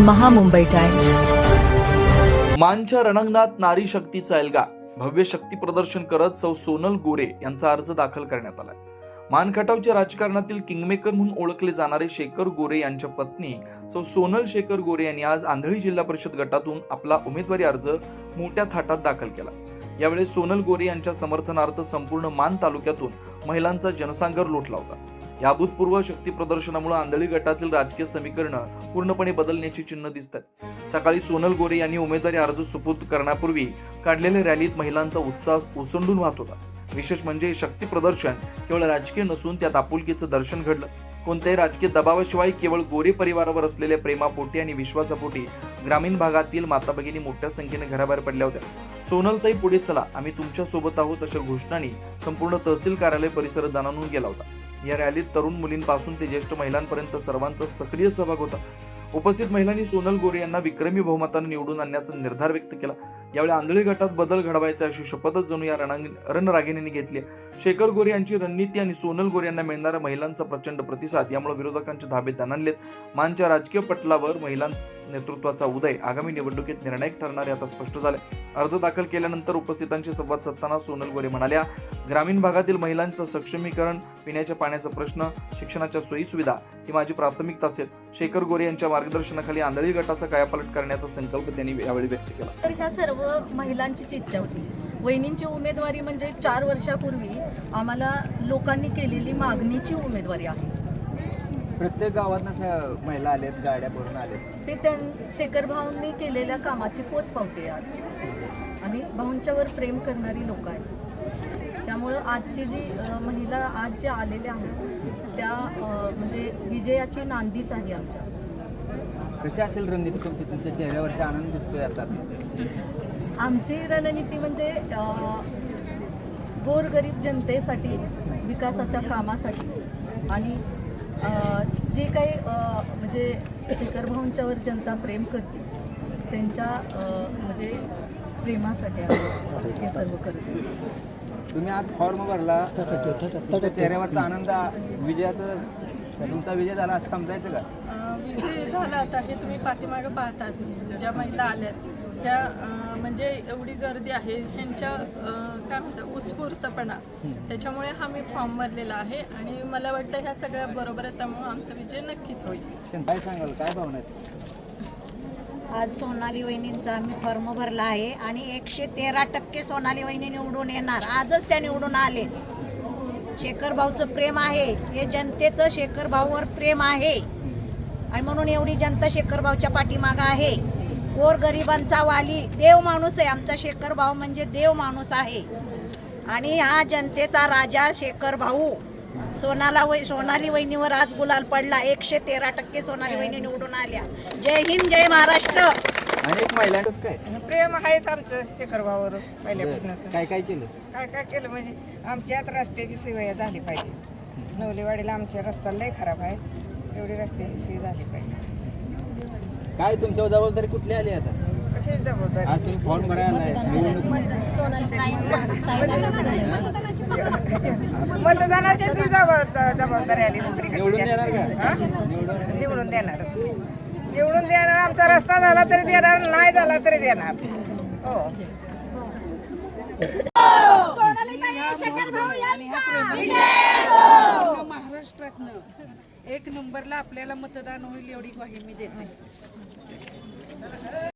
Maha Mumbai times. मानच्या रणांगणात नारी शक्तीचा alga. भव्य शक्ती प्रदर्शन करत सौ सोनल गोरे यांचा अर्ज दाखल करण्यात आलाय मानखटावच्या राजकारणातील किंगमेकर म्हणून ओळखले जाणारे शेखर गोरे यांच्या पत्नी सौ सोनल शेखर गोरे यांनी आज आंधळी जिल्हा परिषद गटातून आपला उमेदवारी अर्ज मोठ्या थाटात दाखल केला. यावेळी सोनल गोरे यांच्या समर्थनार्थ संपूर्ण मान तालुक्यातून महिलांचा जनसांगर लोटला होता. या अभूतपूर्व शक्ती प्रदर्शनामुळे आंधळी गटातील राजकीय समीकरणं पूर्णपणे बदलण्याची चिन्ह दिसतात. सकाळी सोनल गोरे यांनी उमेदवारी अर्ज सुपूर्द करण्यापूर्वी काढलेल्या रॅलीत महिलांचा उत्साह उसंडून वाहत होता. विशेष म्हणजे शक्ती प्रदर्शन केवळ राजकीय नसून त्यात आपुलकीचं दर्शन घडलं. कोणत्याही राजकीय दबावाशिवाय केवळ गोरे परिवारावर असलेल्या प्रेमापोटी आणि विश्वासापोटी ग्रामीण भागातील माता भगिनी मोठ्या संख्येने घराबाहेर पडल्या होत्या. सोनलताई पुढे चला आम्ही तुमच्यासोबत आहोत अशा घोषणांनी संपूर्ण तहसील कार्यालय परिसर जाणून गेला होता. या रॅलीत तरुण मुलींपासून ते ज्येष्ठ महिलांपर्यंत सर्वांचा सक्रिय सहभाग होता. उपस्थित महिलांनी सोनल गोरे यांना विक्रमी बहुमताने निवडून आणण्याचा निर्धार व्यक्त केला. यावेळी आंधळी गटात बदल घडवायचा अशी शपथच जणू या रणांग घेतली शेखर गोरे यांची रणनीती आणि सोनल गोरे यांना मिळणारा महिलांचा प्रचंड प्रतिसाद यामुळे विरोधकांच्या धाबे दणाणलेत. मानच्या राजकीय पटलावर महिलां नेतृत्वाचा उदय. आगामी निवडणुकीत निर्णायक ठरणारे आता स्पष्ट झाले. अर्ज दाखल केल्यानंतर उपस्थितांशी संवाद साधताना सोनल गोरे म्हणाल्या ग्रामीण भागातील महिलांचं सक्षमीकरण पिण्याच्या पाण्याचा प्रश्न शिक्षणाच्या सोयीसुविधा ही माझी प्राथमिकता असेल. शेखर गोरे यांच्या मार्गदर्शनाखाली आंधळी गटाचा कायापालट करण्याचा संकल्प त्यांनी यावेळी व्यक्त केला. तर ह्या सर्व महिलांचीच इच्छा होती. वहिनींची उमेदवारी म्हणजे चार वर्षापूर्वी आम्हाला लोकांनी केलेली मागणीची उमेदवारी आहे. प्रत्येक गावात महिला आलेत गाड्या भरून आलेत. ते त्या शेखर भाऊंनी केलेल्या कामाची पोच पावते आज. आणि भाऊंच्यावर प्रेम करणारी लोक आहेत. त्यामुळं आजची जी महिला आज ज्या आलेल्या आहेत त्या म्हणजे विजयाची नांदीच आहे आमच्या. कशी असेल रणनीती तुमची? तुमच्या चेहऱ्यावरती आनंद दिसतोय आता. आमची रणनीती म्हणजे गोरगरीब जनतेसाठी विकासाच्या कामासाठी. आणि जे काही म्हणजे शेखर भाऊंच्यावर जनता प्रेम करते त्यांच्या म्हणजे प्रेमासाठी आम्ही हे सर्व करतो तुम्ही आज फॉर्म भरला चेहऱ्यावरचा आनंद विजयाचं तुमचा विजय झाला असं समजायचं का? विजय झाला आता हे तुम्ही पाठीमागं पाहताच ज्या महिला आल्या त्या म्हणजे एवढी गर्दी आहे ह्यांच्या काय म्हणतात उत्स्फूर्तपणा. त्याच्यामुळे हा मी फॉर्म भरलेला आहे आणि मला वाटतं ह्या सगळ्या बरोबर आहे त्यामुळे आमचा विजय नक्कीच होईल. काय सांगाल काय भावना आज सोनाली वहिनींचा आम्ही फॉर्म भरला आहे आणि एकशे तेरा टक्के सोनाली वहिनी निवडून येणार. आजच त्या निवडून आले. शेखर भाऊचं प्रेम आहे. हे जनतेचं शेखर भाऊवर प्रेम आहे. आणि म्हणून एवढी जनता शेखर भाऊच्या पाठीमागं आहे. गोर गरिबांचा वाली देव माणूस आहे. आमचा शेखर भाऊ म्हणजे देव माणूस आहे. आणि हा जनतेचा राजा शेखर भाऊ सोनाला वै सोनाली वहिनीवर आज गुलाल पडला. एकशे तेरा टक्के सोनाली वहिनी निवडून आल्या. जय हिंद जय महाराष्ट्र. अनेक महिलांच काय प्रेम आहेच आमचं शेखरभावर पहिल्यापासूनच. काय काय केलं? काय काय केलं? म्हणजे आमच्यात रस्त्याची सोय झाली पाहिजे. नवलेवाडीला आमच्या रस्ता लय खराब आहे. तेवढी रस्त्याची सोय झाली पाहिजे काय तुमच्यावर जबाबदारी कुठली आली आता कशी जबाबदारी आज तुम्ही फॉर्म भरायला आलाय. मतदानाची जबाबदा- जबाबदारी आली दुसरी कशी निवडून देणार द्यायची? का? हा? निवडून देणार निवडून देणार आमचा रस्ता झाला तरी देणार नाही झाला तरी देणार हो महाराष्ट्रातनं एक नंबरला आपल्याला मतदान होईल एवढी ग्वाही मी देते.